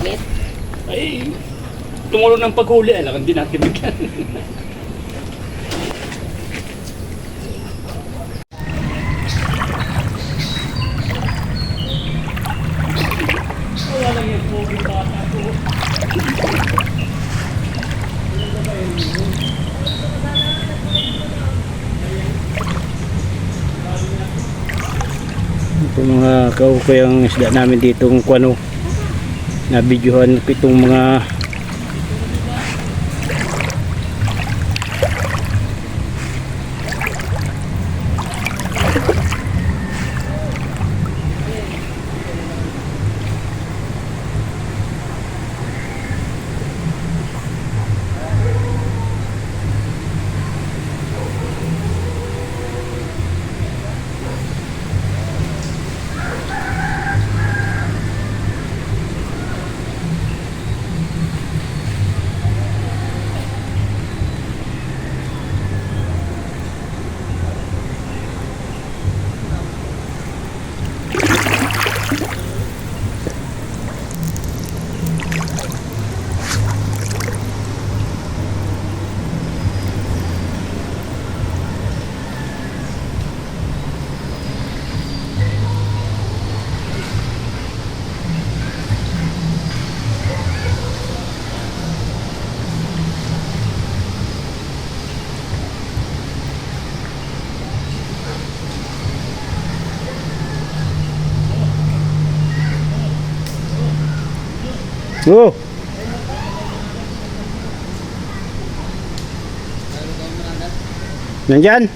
Init. Ay, tumulong ng paghuli. Alam, hindi natin bigyan. Wala lang yung pogi bata ko. Ito mga kaukoy ang isda namin dito kung ano na videohan ko itong mga Oh! Nandyan?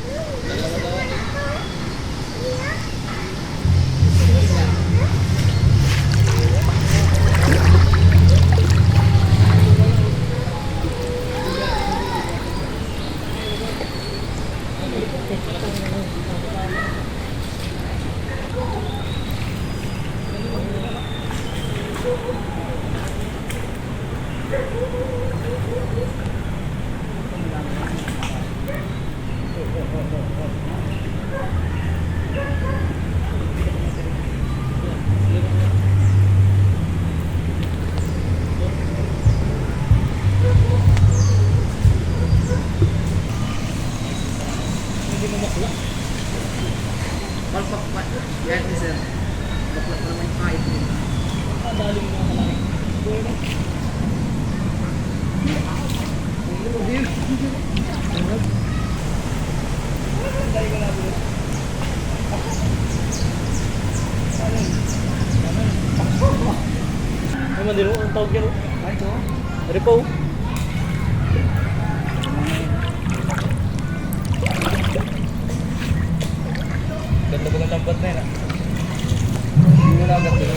Ay, mandiro ang tawag yan. Ay, ito. Ripo. Ganda ba ng lambat na yun ah? Hindi mo lang agad dito.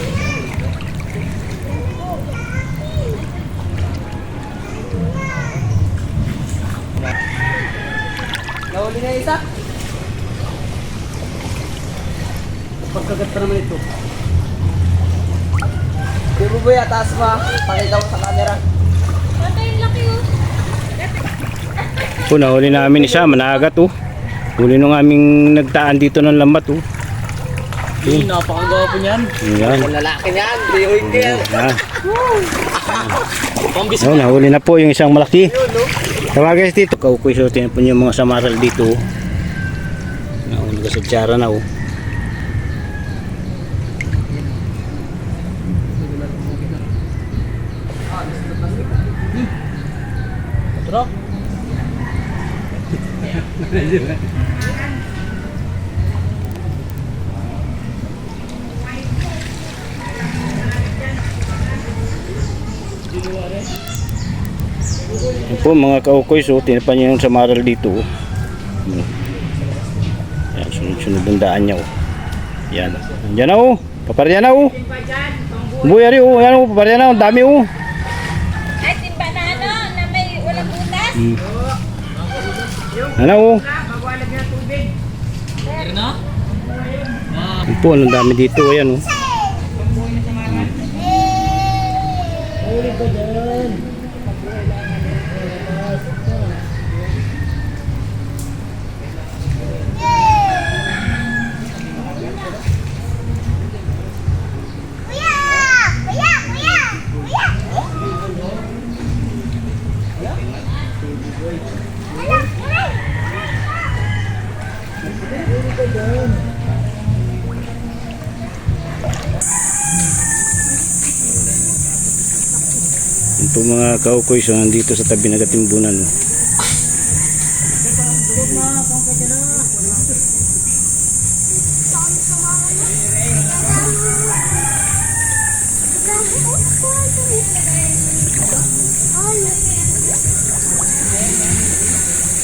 Nahuli na isa. Pagkagat pa naman ito. Di mo ba taas ma? Pakita ko sa camera. Oh, nahuli namin isa, managat oh. Huli nung aming nagtaan dito ng lambat oh. Hey, napakagawa po niyan. Yan. Ang lalaki niyan. Di ko hindi yan. Yan. Pambis Oh, nahuli na po yung isang malaki. Tama guys dito. Kaukoy so tinan po niyo yung mga samaral dito. oh. Nahuli ka sa tsara na oh. Yan po mga kaukoy so tinapan niyo yung samaral dito. oh. Hmm. Yan, sunod-sunod ang daan niya oh. Yan. Yan na oh. Paparya na oh. Buyari oh. Yan oh. Paparya na. Ang dami oh. Ay, timba na ano, na may walang butas. Hmm. Ano oh. Yan po. Ang dami dito. Ayan oh. Yan po mga kaukoy, so nandito sa tabi ng gatimbunan. No?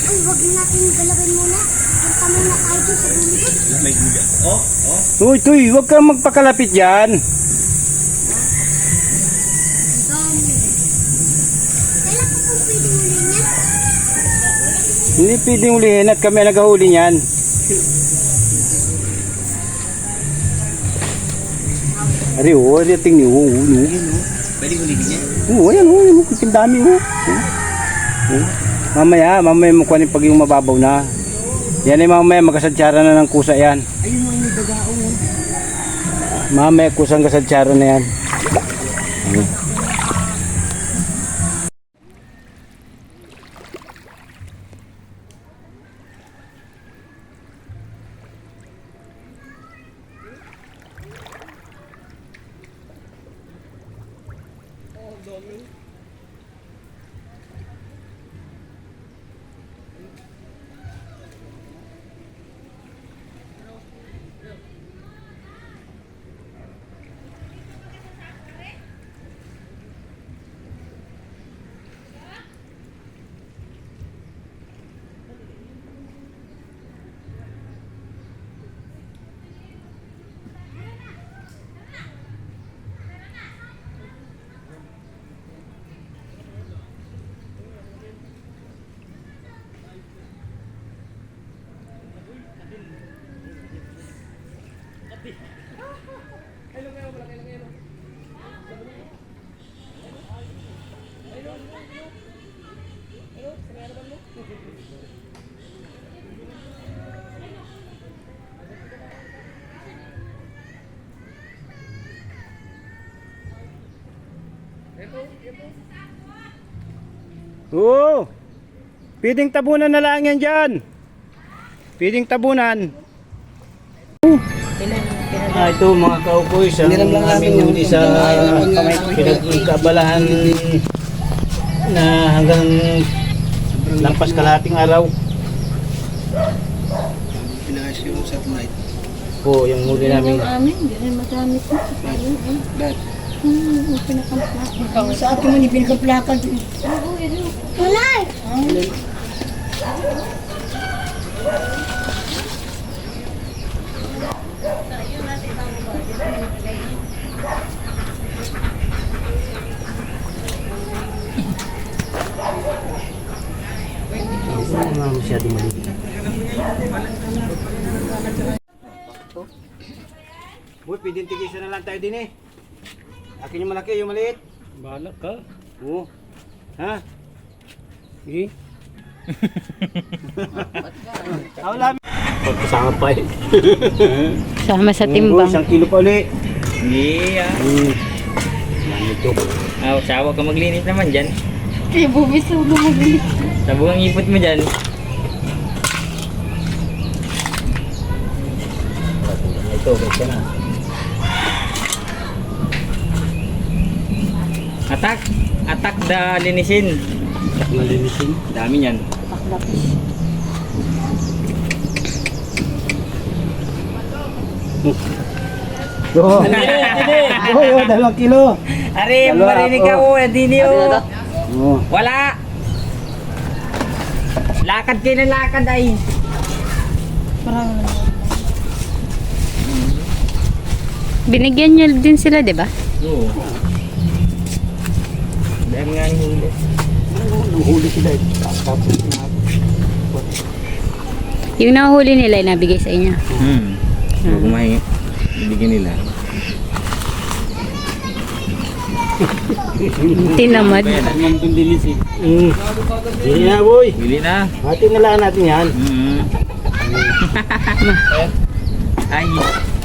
Ay, wag natin galawin muna. Punta muna tayo sa dulo. Uy, Tuy, huwag kang magpakalapit dyan. Hindi pwedeng ulihin at kami ang naghahuli niyan. Ari, oh, ari ating ni oh, oh, Pwede ulitin niya. oh, ayan, oh, yung kitim dami, oh. oh. oh. Mamaya, mamaya mo kunin pag yung mababaw na. Yan ay mamaya magkasadsara na ng kusa yan. Ayun mo yung dagaong. Mamaya kusang kasadsara na yan. Thank you. Oo. Pwedeng tabunan na lang yan dyan. Pwedeng tabunan. Ah, ito mga kaukoy, sa aming huli sa pinagkabalahan na hanggang lampas kalahating araw. Pinahas yung satellite. Po, yung huli namin. Amin, hindi rin magamit mo. Dad. Sa akin mo, ni pinakaplakan. Wala eh. Mga masyado maliit. Boy, pwedeng tigisa na lang tayo din eh. Akin yung malaki, yung maliit. Bahala ka. Oo. Ha? Sige. Wala. Pagkasama pa eh. Sama sa Oh, isang kilo pa ulit. Hindi ah. Hmm. Yan ito. Ah, sawa ka maglinis naman dyan. Kaya bubis ako gumagili. Sabog ang ipot mo dyan. Ito, ganyan na. Atak! Atak da linisin. Malinisin. Dami niyan. Oo. Oo, oh, dalawang kilo. Are, Dalawa marinig ka oh, hindi niyo. Oo. Wala! Lakad kayo ng lakad ay. Binigyan niyo din sila, di ba? Oo. Dahil nga yung huli. Huli sila eh. Tapos na. Yung nahuli nila, ay nabigay sa inyo. Hmm. Huwag kumain. Bibigyan nila. Tinamad. Ang tundilis eh. Mm. Hindi na boy. Bili na. Hati na lang natin yan. Mm. Ay,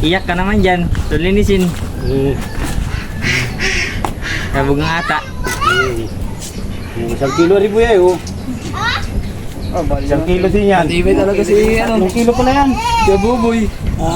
iyak ka naman dyan. So, linisin. Mm. Sabog nga ata. Mm. Isang kilo rin boy eh. Oh. Isang kilo din yan. Tibay talaga si ano. Isang kilo pala yan. Si Buboy. Ha?